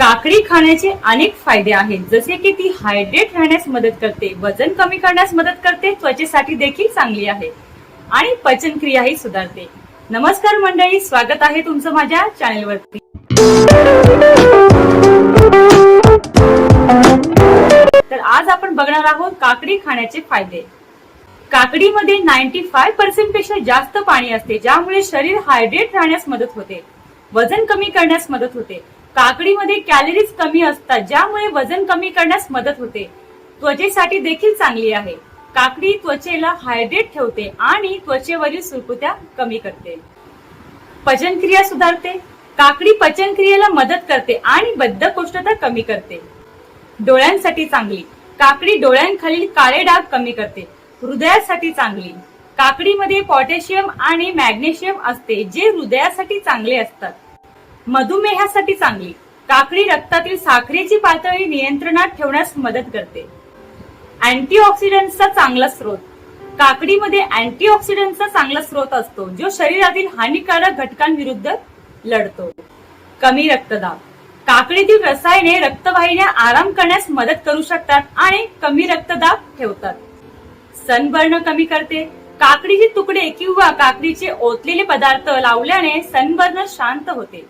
काकडी खाण्याचे अनेक फायदे आहेत. जसे की ती हायड्रेट राहण्यास मदत करते वजन कमी करण्यास मदत करते त्वचेसाठी देखील चांगली आहे. आणि पचनक्रियाही सुधारते. नमस्कार मंडळी स्वागत आहे तुमचं माझ्या चॅनेलवरती तर आज आपण बघणार आहोत काकडी खाण्याचे फायदे. काकडीमध्ये नाईन्टी फाय पर्सेंटपेक्षा जास्त पाणी असते ज्यामुळे शरीर हायड्रेट राहण्यास मदत होते. वजन कमी करण्यास मदत होते. काकडीमध्ये कॅलरीज कमी असतात ज्यामुळे वजन कमी करण्यास मदत होते. त्वचेसाठी देखील चांगली आहे. काकडी त्वचेला हायड्रेट ठेवते आणि त्वचेवरील सुरकुत्या कमी करते. पचनक्रिया सुधारते. काकडी पचनक्रियेला मदत करते आणि बद्धकोष्ठता कमी करते. डोळ्यांसाठी चांगली. काकडी डोळ्यांखालील काळे डाग कमी करते. हृदयासाठी चांगली. काकडीमध्ये पोटॅशियम आणि मॅग्नेशियम असते जे हृदयासाठी चांगले असतात. मधुमेहासाठी चांगली. काकडी रक्तातील साखरेची पातळी नियंत्रणात ठेवण्यास मदत करते. अँटीऑक्सिडंटचा चांगला स्रोत. काकडीमध्ये अँटीऑक्सिडंटचा चांगला स्रोत असतो जो शरीरातील हानिकारक घटकांविरुद्ध लढतो. कमी रक्तदाब. काकडीतील रसायने रक्तवाहिन्या आराम करण्यास मदत करू शकतात आणि कमी रक्तदाब ठेवतात. सनबर्न कमी करते. काकडीचे तुकडे किंवा काकडीचे ओतलेले पदार्थ लावल्याने सनबर्न शांत होते.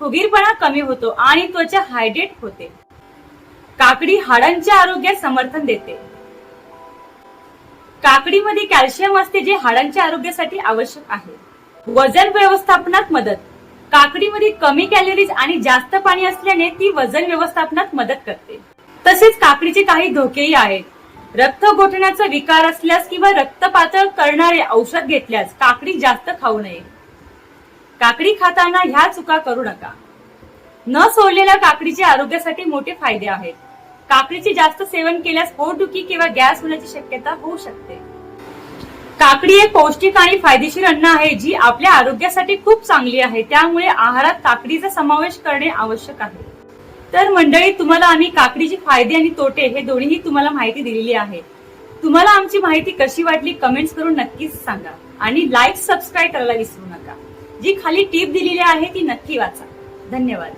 फुगीरपणा कमी होतो आणि त्वचा हायड्रेट होते. काकडी हाडांच्या आरोग्यास समर्थन देते. काकडीमध्ये कॅल्शियम असते जे हाडांच्या आरोग्यासाठी आवश्यक आहे. वजन व्यवस्थापनात मदत. काकडीमध्ये कमी कॅलरीज आणि जास्त पाणी असल्याने ती वजन व्यवस्थापनात मदत करते. तसेच काकडीचे काही धोकेही आहेत. रक्त गोठण्याचा विकार असल्यास किंवा रक्त पातळ करणारे औषध घेतल्यास काकडी जास्त खाऊ नये. काकडी खाताना ह्या चुका करू नका. न सोडलेल्या काकडीचे आरोग्यासाठी मोठे फायदे आहेत. काकडीचे जास्त सेवन केल्यास पोटदुखी किंवा गॅस होण्याची शक्यता होऊ शकते. काकडी एक पौष्टिक आणि फायदेशीर अन्न आहे जी आपल्या आरोग्यासाठी खूप चांगली आहे. त्यामुळे आहारात काकडीचा समावेश करणे आवश्यक आहे. तर मंडळी तुम्हाला आम्ही काकडीचे फायदे आणि तोटे हे दोन्हीही तुम्हाला माहिती दिलेली आहे. तुम्हाला आमची माहिती कशी वाटली कमेंट्स करून नक्कीच सांगा. आणि लाईक सबस्क्राईब करायला विसरू नका. जी खाली टीप दिलेली आहे ती नक्की वाचा. धन्यवाद.